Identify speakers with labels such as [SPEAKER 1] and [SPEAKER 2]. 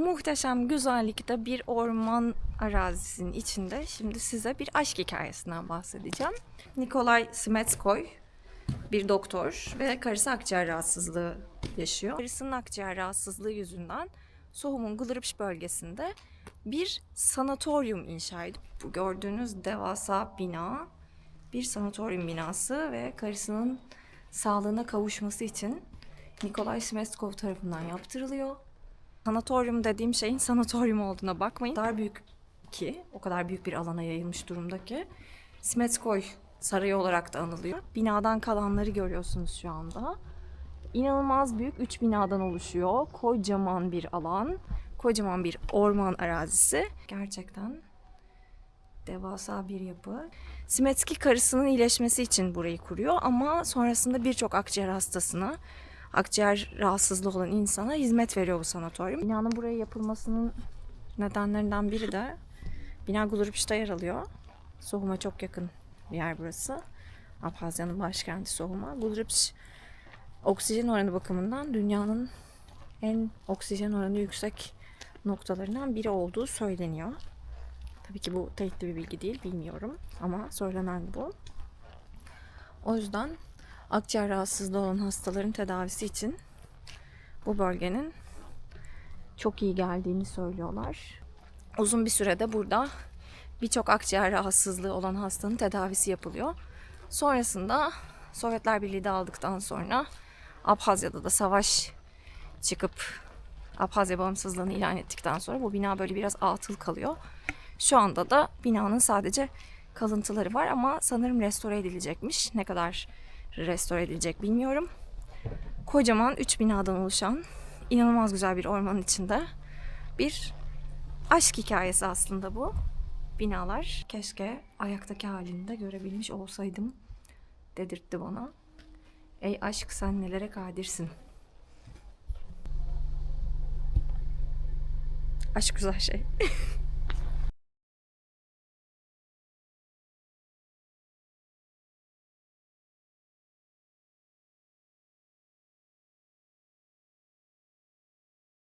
[SPEAKER 1] muhteşem güzellikte bir orman arazisinin içinde şimdi size bir aşk hikayesinden bahsedeceğim. Nikolay Smetskoy bir doktor ve karısı akciğer rahatsızlığı yaşıyor. Karısının akciğer rahatsızlığı yüzünden Sohum'un Glırıpş bölgesinde bir sanatoryum inşa edip bu gördüğünüz devasa bina bir sanatoryum binası ve karısının sağlığına kavuşması için Nikolay Smeskov tarafından yaptırılıyor. Sanatoryum dediğim şeyin sanatoryum olduğuna bakmayın. O kadar büyük ki, o kadar büyük bir alana yayılmış durumda ki Smetskoy Sarayı olarak da anılıyor. Binadan kalanları görüyorsunuz şu anda. İnanılmaz büyük üç binadan oluşuyor. Kocaman bir alan, kocaman bir orman arazisi. Gerçekten devasa bir yapı. Simetski karısının iyileşmesi için burayı kuruyor ama sonrasında birçok akciğer hastasına, akciğer rahatsızlığı olan insana hizmet veriyor bu sanatoryum. Binanın buraya yapılmasının nedenlerinden biri de bina Gulurpiş'te yer alıyor. Sohum'a çok yakın bir yer burası. Abhazya'nın başkenti Sohum'a. Gulripş oksijen oranı bakımından dünyanın en oksijen oranı yüksek noktalarından biri olduğu söyleniyor. Tabii ki bu teyitli bir bilgi değil, bilmiyorum. Ama söylenen bu. O yüzden akciğer rahatsızlığı olan hastaların tedavisi için bu bölgenin çok iyi geldiğini söylüyorlar. Uzun bir sürede burada birçok akciğer rahatsızlığı olan hastanın tedavisi yapılıyor. Sonrasında Sovyetler Birliği dağıldıktan sonra Abhazya'da da savaş çıkıp Abhazya bağımsızlığını ilan ettikten sonra bu bina böyle biraz atıl kalıyor. Şu anda da binanın sadece kalıntıları var ama sanırım restore edilecekmiş. Ne kadar restore edilecek bilmiyorum. Kocaman 3 binadan oluşan inanılmaz güzel bir ormanın içinde bir aşk hikayesi aslında bu binalar. Keşke ayaktaki halini de görebilmiş olsaydım dedirtti bana. Ey aşk sen nelere kadirsin. Aşk güzel şey.